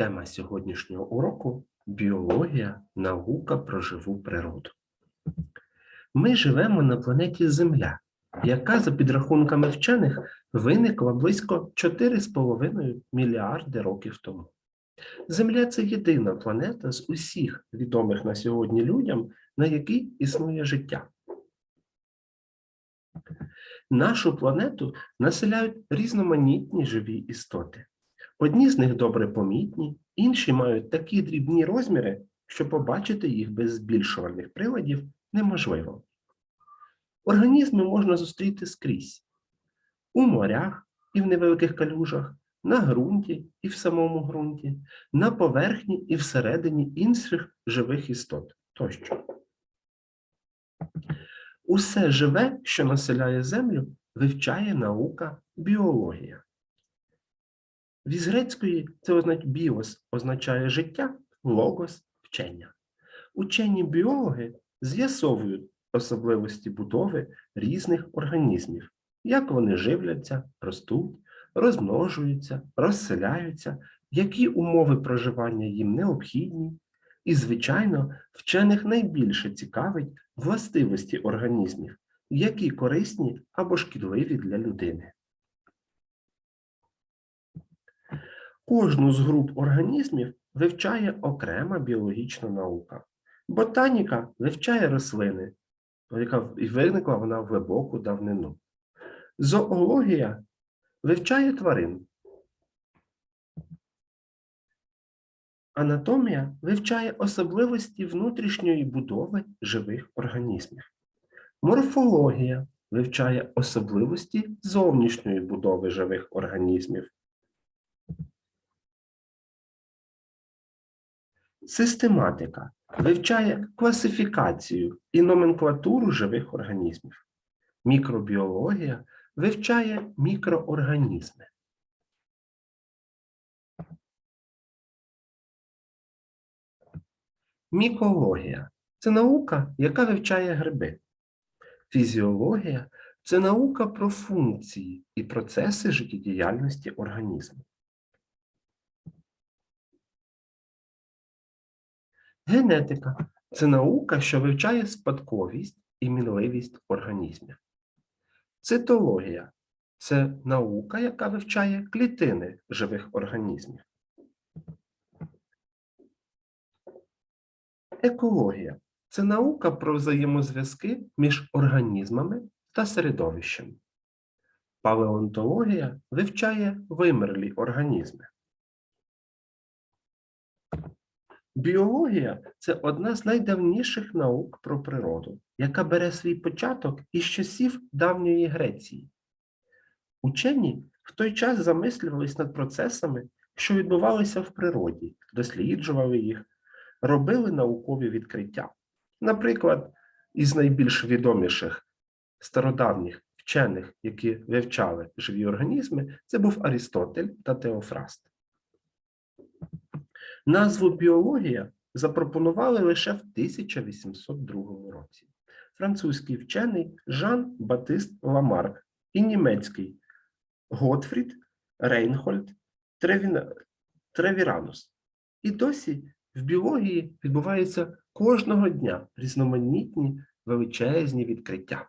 Тема сьогоднішнього уроку біологія, наука про живу природу. Ми живемо на планеті Земля, яка, за підрахунками вчених, виникла близько 4,5 мільярди років тому. Земля це єдина планета з усіх відомих на сьогодні людям, на якій існує життя. Нашу планету населяють різноманітні живі істоти. Одні з них добре помітні, інші мають такі дрібні розміри, що побачити їх без збільшувальних приладів неможливо. Організми можна зустріти скрізь у морях і в невеликих калюжах, на ґрунті і в самому ґрунті, на поверхні і всередині інших живих істот тощо. Усе живе, що населяє землю, вивчає наука біологія. Від грецької це означає біос означає життя, логос вчення. Учені біологи з'ясовують особливості будови різних організмів, як вони живляться, ростуть, розмножуються, розселяються, які умови проживання їм необхідні, і, звичайно, вчених найбільше цікавить властивості організмів, які корисні або шкідливі для людини. Кожну з груп організмів вивчає окрема біологічна наука. Ботаніка вивчає рослини, яка виникла вона в глибоку давнину. Зоологія вивчає тварин. Анатомія вивчає особливості внутрішньої будови живих організмів. Морфологія вивчає особливості зовнішньої будови живих організмів. Систематика вивчає класифікацію і номенклатуру живих організмів. Мікробіологія вивчає мікроорганізми. Мікологія це наука, яка вивчає гриби. Фізіологія це наука про функції і процеси життєдіяльності організму. Генетика це наука, що вивчає спадковість і мінливість організмів. Цитологія це наука, яка вивчає клітини живих організмів. Екологія це наука про взаємозв'язки між організмами та середовищем. Палеонтологія вивчає вимерлі організми. Біологія це одна з найдавніших наук про природу, яка бере свій початок із часів давньої Греції. Учені в той час замислювались над процесами, що відбувалися в природі, досліджували їх, робили наукові відкриття. Наприклад, із найбільш відоміших стародавніх вчених, які вивчали живі організми, це був Арістотель та Теофраст. Назву біологія запропонували лише в 1802 році. Французький вчений Жан Батист Ламарк і німецький Готфрід Рейнхольд Тревіранус. І досі в біології відбуваються кожного дня різноманітні величезні відкриття.